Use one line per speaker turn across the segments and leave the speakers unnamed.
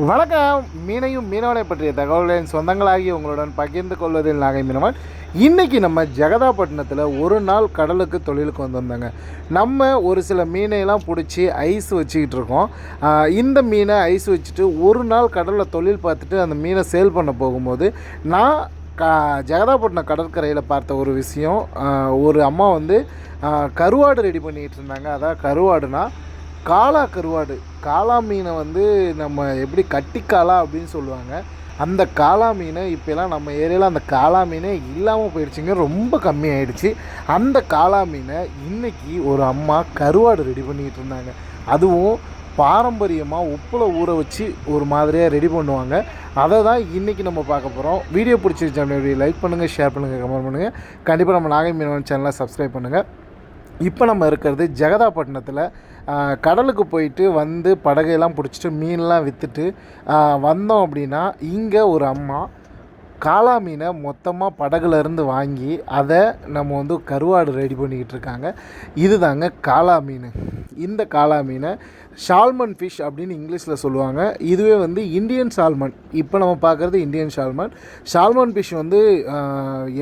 வணக்கம். மீனையும் மீனவனை பற்றிய தகவல்களின் சொந்தங்களாகி உங்களுடன் பகிர்ந்து கொள்வதில் நாகை மீனவன். இன்றைக்கி நம்ம ஜெகதாப்பட்டினத்தில் ஒரு நாள் கடலுக்கு தொழிலுக்கு வந்திருந்தாங்க. நம்ம ஒரு சில மீனையெல்லாம் பிடிச்சி ஐஸ் வச்சுக்கிட்டு இருக்கோம். இந்த மீனை ஐஸ் வச்சுட்டு ஒரு நாள் கடலில் தொழில் பார்த்துட்டு அந்த மீனை சேல் பண்ண போகும்போது நான் கா ஜெகதாப்பட்டினம் கடற்கரையில் பார்த்த ஒரு விஷயம். ஒரு அம்மா வந்து கருவாடு ரெடி பண்ணிக்கிட்டு இருந்தாங்க. அதான் கருவாடுனா காளா கருவாடு. காளா மீனை வந்து நம்ம எப்படி கட்டிக்காளா அப்படின்னு சொல்லுவாங்க. அந்த காளா மீனை இப்போலாம் நம்ம ஏரியாவில் அந்த காளா மீனே இல்லாமல் போயிடுச்சுங்க. ரொம்ப கம்மியாயிடுச்சு. அந்த காளா மீனை இன்றைக்கி ஒரு அம்மா கருவாடு ரெடி பண்ணிக்கிட்டு இருந்தாங்க. அதுவும் பாரம்பரியமாக உப்பில் ஊற வச்சு ஒரு மாதிரியாக ரெடி பண்ணுவாங்க. அதை தான் இன்றைக்கி நம்ம பார்க்க போகிறோம் வீடியோ பிடிச்சிருச்சு அப்படி லைக் பண்ணுங்கள் ஷேர் பண்ணுங்கள் கமெண்ட் பண்ணுங்கள் கண்டிப்பாக நம்ம நாகை மீனவன் சேனலை சப்ஸ்கிரைப் பண்ணுங்கள் இப்போ நம்ம இருக்கிறது ஜெகதாப்பட்டினத்தில் கடலுக்கு போயிட்டு வந்து படகையெல்லாம் பிடிச்சிட்டு மீன்லாம் விற்றுட்டு வந்தோம் அப்படின்னா இங்கே ஒரு அம்மா காளா மீனை மொத்தமாக படகுலேருந்து வாங்கி அதை நம்ம வந்து கருவாடு ரெடி பண்ணிக்கிட்டு இருக்காங்க. இதுதாங்க காளா மீன். இந்த காளா மீனை ஷால்மன் ஃபிஷ் அப்படின்னு இங்கிலீஷில் சொல்லுவாங்க. இதுவே வந்து இந்தியன் சால்மன் இப்போ நம்ம பார்க்குறது இந்தியன் ஷால்மன் ஷால்மன் ஃபிஷ் வந்து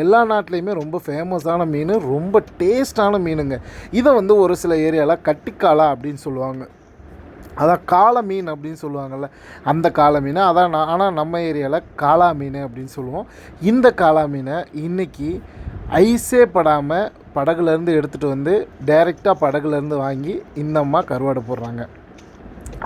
எல்லா நாட்டிலையுமே ரொம்ப ஃபேமஸான மீன் ரொம்ப டேஸ்டான மீனுங்க. இதை வந்து ஒரு சில ஏரியாவில் கட்டிக்காலா அப்படின்னு சொல்லுவாங்க. அதான் காளை மீன் அப்படின்னு சொல்லுவாங்கள்ல அந்த காளை மீன் அதான் நான் ஆனால் நம்ம ஏரியாவில் காளா மீன் அப்படின்னு சொல்லுவோம். இந்த காளா மீனை இன்றைக்கி ஐஸே படாமல் படகுலேருந்து எடுத்துகிட்டு வந்து டைரெக்டாக படகுலேருந்து வாங்கி இந்த அம்மா கருவாடை போடுறாங்க.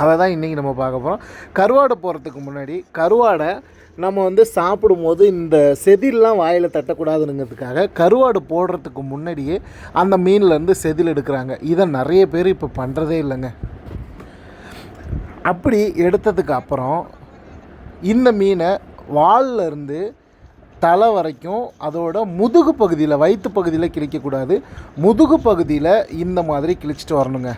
அதை தான் இன்றைக்கி நம்ம பார்க்க போகிறோம் கருவாடை போடுறதுக்கு முன்னாடி கருவாடை நம்ம வந்து சாப்பிடும்போது இந்த செதில்லாம் வாயில் தட்டக்கூடாதுங்கிறதுக்காக கருவாடு போடுறதுக்கு முன்னாடியே அந்த மீன்லேருந்து செதில் எடுக்கிறாங்க. இதை நிறைய பேர் இப்போ பண்ணுறதே இல்லைங்க. அப்படி எடுத்ததுக்கு அப்புறம் இந்த மீனை வால்லேருந்து தலை வரைக்கும் அதோட முதுகு பகுதியில் வயிற்று பகுதியில் கிழிக்கக்கூடாது முதுகு பகுதியில் இந்த மாதிரி கிழிச்சிட்டு வரணுங்க.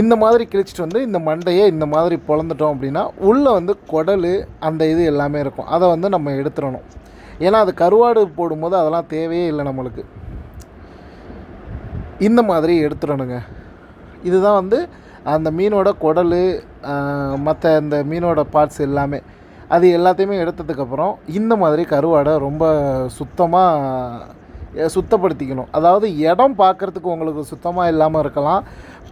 இந்த மாதிரி கிழிச்சிட்டு வந்து இந்த மண்டையை இந்த மாதிரி பொழந்துட்டோம் அப்படின்னா உள்ளே வந்து குடல் அந்த இது எல்லாமே இருக்கும். அதை வந்து நம்ம எடுத்துடணும். ஏன்னா அது கருவாடு போடும்போது அதெல்லாம் தேவையே இல்லை நம்மளுக்கு. இந்த மாதிரி எடுத்துடணுங்க. இதுதான் வந்து அந்த மீனோட குடல் மற்ற இந்த மீனோட பார்ட்ஸ் எல்லாமே அது எல்லாத்தையுமே எடுத்ததுக்கப்புறம் இந்த மாதிரி கருவாடை ரொம்ப சுத்தமாக சுத்தப்படுத்திக்கணும். அதாவது இடம் பார்க்குறதுக்கு உங்களுக்கு சுத்தமாக இல்லாமல் இருக்கலாம்.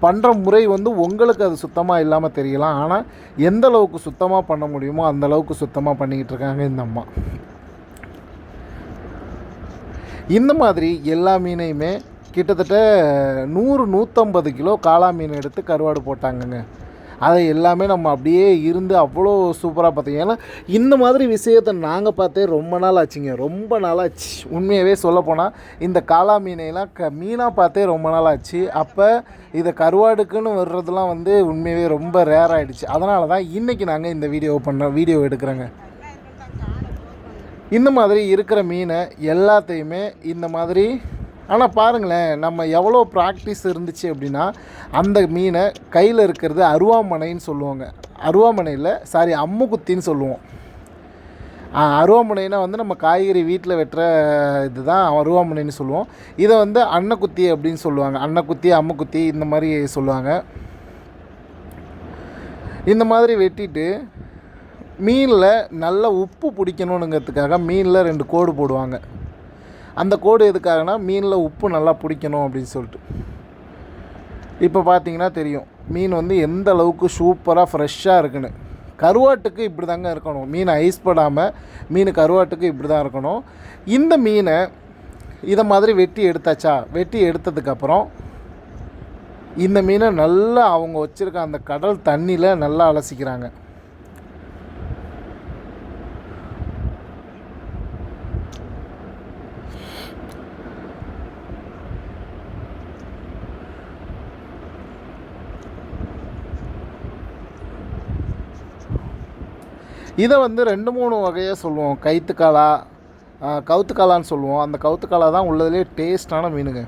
பண்ணுற முறை வந்து உங்களுக்கு அது சுத்தமாக இல்லாமல் தெரியலாம். ஆனால் எந்த அளவுக்கு சுத்தமாக பண்ண முடியுமோ அந்த அளவுக்கு சுத்தமாக பண்ணிக்கிட்டு இருக்காங்க இந்த அம்மா. இந்த மாதிரி எல்லா மீனையுமே கிட்டத்தட்ட நூறு நூற்றம்பது கிலோ காளா மீன் எடுத்து கருவாடு போட்டாங்கங்க. அதை எல்லாமே நம்ம அப்படியே இருந்து அவ்வளோ சூப்பராக பார்த்தீங்க. ஏன்னா இந்த மாதிரி விஷயத்தை நாங்கள் பார்த்தே ரொம்ப நாள் ஆச்சுங்க. ரொம்ப நாளாச்சு உண்மையாகவே சொல்லப்போனால் இந்த காளா மீனையெல்லாம் க மீனாக பார்த்தே ரொம்ப நாள் ஆச்சு. அப்போ இதை கருவாடுக்குன்னு வர்றதுலாம் வந்து உண்மையாகவே ரொம்ப ரேர் ஆகிடுச்சு அதனால தான் இன்றைக்கி நாங்கள் இந்த வீடியோ பண்ண வீடியோ எடுக்கிறோங்க. இந்த மாதிரி இருக்கிற மீனை எல்லாத்தையுமே இந்த மாதிரி ஆனால் பாருங்களேன் நம்ம எவ்வளோ ப்ராக்டிஸ் இருந்துச்சு அப்படின்னா அந்த மீனை கையில் இருக்கிறது அருவாமனைன்னு சொல்லுவாங்க. அருவாமனையில் சாரி அம்முக்குத்தின்னு சொல்லுவோம். அருவாமனைனா வந்து நம்ம காய்கறி வீட்டில் வெட்டுற இது தான் அருவாமனைன்னு சொல்லுவோம். இதை வந்து அன்னக்குத்தி அப்படின்னு சொல்லுவாங்க. அன்னக்குத்தி அம்முக்குத்தி இந்த மாதிரி சொல்லுவாங்க. இந்த மாதிரி வெட்டிட்டு மீனில் நல்ல உப்பு பிடிக்கணுங்கிறதுக்காக மீனில் ரெண்டு கோடு போடுவாங்க. அந்த கோடு எதுக்காகனா மீனில் உப்பு நல்லா பிடிக்கணும் அப்படின்னு சொல்லிட்டு. இப்போ பார்த்தீங்கன்னா தெரியும் மீன் வந்து எந்த அளவுக்கு சூப்பராக ஃப்ரெஷ்ஷாக இருக்குன்னு. கருவாட்டுக்கு இப்படி தாங்க இருக்கணும். மீன் ஐஸ் படாமல் மீன் கருவாட்டுக்கு இப்படி தான் இருக்கணும். இந்த மீனை இதை மாதிரி வெட்டி எடுத்தாச்சா? வெட்டி எடுத்ததுக்கப்புறம் இந்த மீனை நல்லா அவங்க வச்சுருக்க அந்த கடல் தண்ணியில் நல்லா அலசிக்கிறாங்க. இதை வந்து ரெண்டு மூணு வகையாக சொல்லுவோம். கைத்துக்காலா ஆஹ், கவுத்துக்காலான்னு சொல்லுவோம். அந்த கவுத்துக்காலா தான் உள்ளதுலேயே டேஸ்டான மீனுங்க.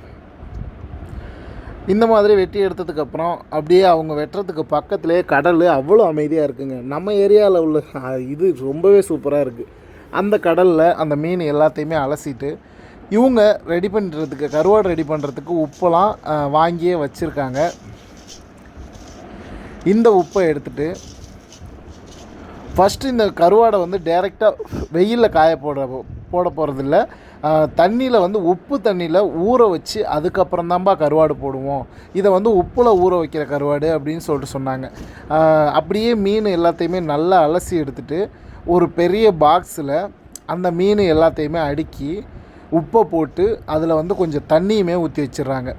இந்த மாதிரி வெட்டி எடுத்ததுக்கப்புறம் அப்படியே அவங்க வெட்டுறதுக்கு பக்கத்துலேயே கடல் அவ்வளோ அமைதியாக இருக்குங்க. நம்ம ஏரியாவில் உள்ள இது ரொம்பவே சூப்பராக இருக்குது அந்த கடலில் அந்த மீன் எல்லாத்தையுமே அலசிட்டு இவங்க ரெடி பண்ணுறதுக்கு கருவாடு ரெடி பண்ணுறதுக்கு உப்பெல்லாம் வாங்கியே வச்சுருக்காங்க. இந்த உப்பை எடுத்துட்டு ஃபஸ்ட்டு இந்த கருவாடை வந்து டைரெக்டாக வெயிலில் காய போட போட போகிறதில்ல தண்ணியில் வந்து உப்பு தண்ணியில் ஊற வச்சு அதுக்கப்புறம் தான்ப்பா கருவாடு போடுவோம். இதை வந்து உப்பில் ஊற வைக்கிற கருவாடு அப்படின்னு சொல்லிட்டு சொன்னாங்க. அப்படியே மீன் எல்லாத்தையுமே நல்லா அலசி எடுத்துட்டு ஒரு பெரிய பாக்ஸில் அந்த மீன் எல்லாத்தையுமே அடுக்கி உப்பை போட்டு அதில் வந்து கொஞ்சம் தண்ணியுமே ஊற்றி வச்சிடுறாங்க.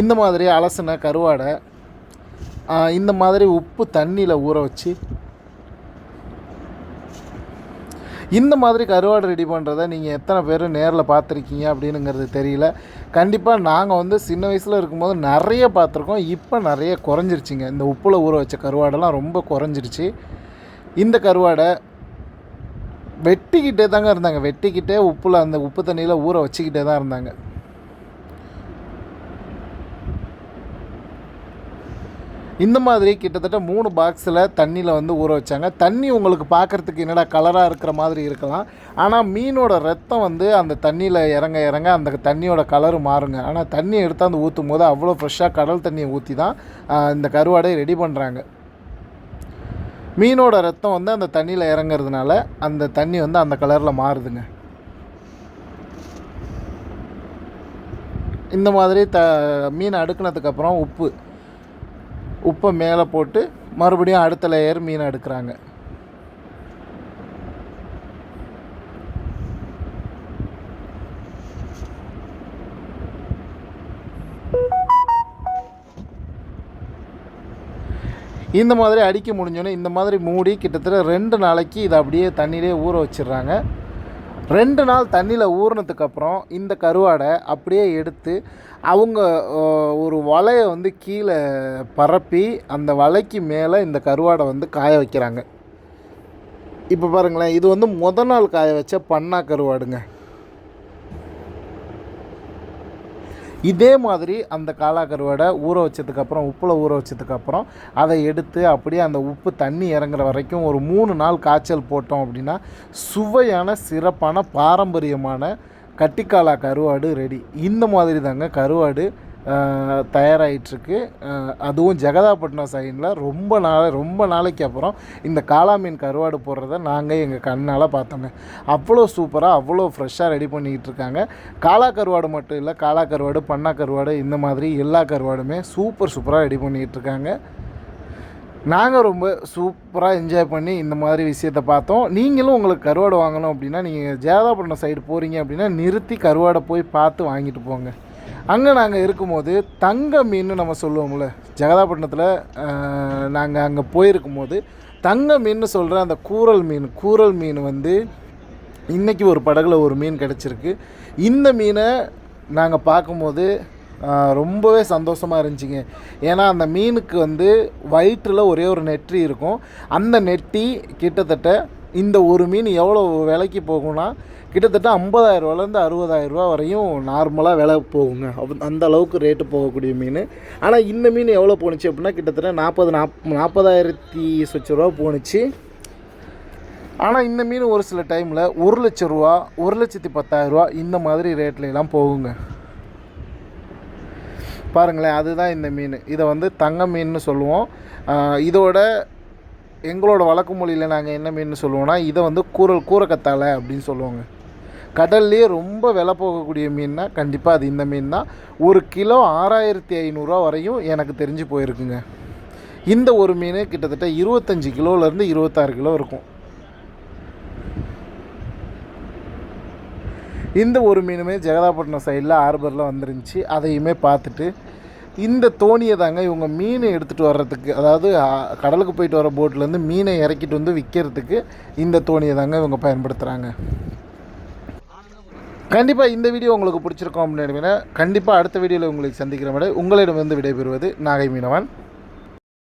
இந்த மாதிரி அலசின கருவாடை இந்த மாதிரி உப்பு தண்ணியில் ஊற வச்சு இந்த மாதிரி கருவாடு ரெடி பண்ணுறத நீங்கள் எத்தனை பேர் நேரில் பார்த்துருக்கீங்க அப்படின்னுங்கிறது தெரியல. கண்டிப்பாக நாங்கள் வந்து சின்ன வயசில் இருக்கும்போது நிறைய பார்த்துருக்கோம். இப்போ நிறைய குறைஞ்சிருச்சிங்க. இந்த உப்பில் ஊற வச்ச கருவாடெல்லாம் ரொம்ப குறைஞ்சிருச்சு. இந்த கருவாடை வெட்டிக்கிட்டே தாங்க இருந்தாங்க. வெட்டிக்கிட்டே உப்பில் அந்த உப்பு தண்ணியில் ஊற வச்சுக்கிட்டே தான் இருந்தாங்க. இந்த மாதிரி கிட்டத்தட்ட மூணு பாக்ஸில் தண்ணியில் வந்து ஊற வச்சாங்க. தண்ணி உங்களுக்கு பார்க்குறதுக்கு என்னடா கலராக இருக்கிற மாதிரி இருக்கலாம். ஆனால் மீனோட ரத்தம் வந்து அந்த தண்ணியில் இறங்க இறங்க அந்த தண்ணியோட கலரு மாறுங்க. ஆனால் தண்ணியை எடுத்து அந்த ஊற்றும் போது அவ்வளோ ஃப்ரெஷ்ஷாக கடல் தண்ணியை ஊற்றி தான் இந்த கருவாடை ரெடி பண்ணுறாங்க மீனோட ரத்தம் வந்து அந்த தண்ணியில் இறங்குறதுனால அந்த தண்ணி வந்து அந்த கலரில் மாறுதுங்க. இந்த மாதிரி த மீன் அடுக்குனதுக்கப்புறம் உப்பு. உப்பை மேலே போட்டு மறுபடியும் அடுத்த லேயர் மீன் எடுக்கிறாங்க. இந்த மாதிரி அடிக்க முடிஞ்சோன்னே இந்த மாதிரி மூடி கிட்டத்தட்ட ரெண்டு நாளைக்கு இதை அப்படியே தண்ணியிலே ஊற வச்சிடுறாங்க. ரெண்டு நாள் தண்ணியில் ஊறினதுக்கப்புறம் இந்த கருவாடை அப்படியே எடுத்து அவங்க ஒரு வலையை வந்து கீழே பரப்பி அந்த வலைக்கு மேலே இந்த கருவாடை வந்து காய வைக்கிறாங்க. இப்போ பாருங்களேன் இது வந்து முத நாள் காய வச்ச பண்ணா கருவாடுங்க. இதே மாதிரி அந்த காளா கருவாடை ஊற வச்சதுக்கப்புறம் உப்பில் ஊற வச்சதுக்கப்புறம் அதை எடுத்து அப்படியே அந்த உப்பு தண்ணி இறங்குற வரைக்கும் ஒரு மூணு நாள் காய்ச்சல் போட்டோம் அப்படின்னா சுவையான சிறப்பான பாரம்பரியமான கட்டிக்காலா கருவாடு ரெடி இந்த மாதிரி தாங்க கருவாடு தயாராகிட்டுருக்கு அதுவும் ஜெகதாப்பட்டினம் சைடில் ரொம்ப நாள் ரொம்ப நாளைக்கு அப்புறம் இந்த காளா மீன் கருவாடு போடுறத நாங்கள் எங்கள் கண்ணால் பார்த்தோங்க. அவ்வளோ சூப்பராக அவ்வளோ ஃப்ரெஷ்ஷாக ரெடி பண்ணிக்கிட்டு இருக்காங்க காளா கருவாடு மட்டும் இல்லை காளா கருவாடு பண்ணா கருவாடு இந்த மாதிரி எல்லா கருவாடுமே சூப்பர் சூப்பராக ரெடி பண்ணிக்கிட்டு இருக்காங்க நாங்கள் ரொம்ப சூப்பராக என்ஜாய் பண்ணி இந்த மாதிரி விஷயத்தை பார்த்தோம். நீங்களும் உங்களுக்கு கருவாடு வாங்கணும் அப்படின்னா நீங்கள் ஜேதாபட்டினம் சைடு போகிறீங்க அப்படின்னா நிறுத்தி கருவாடை போய் பார்த்து வாங்கிட்டு போங்க. அங்கே நாங்கள் இருக்கும்போது தங்க மீன் நம்ம சொல்லுவோம்ல ஜெகதாபட்டினத்தில் நாங்கள் அங்கே போயிருக்கும் போது தங்க மீன் சொல்கிற அந்த கூரல் மீன் கூரல் மீன் வந்து இன்றைக்கி ஒரு படகுல ஒரு மீன் கிடச்சிருக்கு. இந்த மீனை நாங்கள் பார்க்கும்போது ரொம்பவே சந்தோஷமாக இருந்துச்சுங்க. ஏன்னா அந்த மீனுக்கு வந்து வயிற்றில் ஒரே ஒரு நெற்றி இருக்கும். அந்த நெட்டி கிட்டத்தட்ட இந்த ஒரு மீன் எவ்வளோ விலைக்கு போகும்னா கிட்டத்தட்ட ஐம்பதாயிரரூவாலேருந்து அறுபதாயிரரூவா வரையும் நார்மலாக விலை போகுங்க. அப்ப- அந்த அளவுக்கு ரேட்டு போகக்கூடிய மீன். ஆனால் இந்த மீன் எவ்வளோ போணுச்சு அப்படின்னா கிட்டத்தட்ட நாற்பது நாப் நாற்பதாயிரத்தி சொச்ச ரூபா போணுச்சு. ஆனால் இந்த மீன் ஒரு சில டைமில் ஒரு லட்ச ரூபா ஒரு லட்சத்தி பத்தாயிரரூவா இந்த மாதிரி ரேட்லலாம் போகுங்க. பாருங்களேன் அதுதான் இந்த மீன். இதை வந்து தங்க மீன் சொல்லுவோம். இதோட எங்களோட வழக்கு மொழியில் நாங்கள் என்ன மீன் சொல்லுவோம்னா இதை வந்து கூரல் கூரக்கத்தாழை அப்படின்னு சொல்லுவோங்க. கடல்லையே ரொம்ப விலை போகக்கூடிய மீன்னா கண்டிப்பாக அது இந்த மீன் தான். ஒரு கிலோ ஆறாயிரத்தி ஐநூறுரூவா வரையும் எனக்கு தெரிஞ்சு போயிருக்குங்க. இந்த ஒரு மீன் கிட்டத்தட்ட இருபத்தஞ்சி கிலோலேருந்து இருபத்தாறு கிலோ இருக்கும். இந்த ஒரு மீனுமே ஜெகதாப்பட்டினம் சைடில் ஹார்பரில் வந்துருந்துச்சு. அதையுமே பார்த்துட்டு இந்த தோணியை தாங்க இவங்க மீனை எடுத்துகிட்டு வர்றதுக்கு அதாவது கடலுக்கு போயிட்டு வர போட்லேருந்து மீனை இறக்கிட்டு வந்து விற்கிறதுக்கு இந்த தோணியை தாங்க இவங்க பயன்படுத்துகிறாங்க கண்டிப்பாக இந்த வீடியோ உங்களுக்கு பிடிச்சிருக்கோம் அப்படின்னு கண்டிப்பாக அடுத்த வீடியோவில் உங்களுக்கு சந்திக்கிற விட உங்களிடம் வந்து விடைபெறுவது நாகை மீனவன்.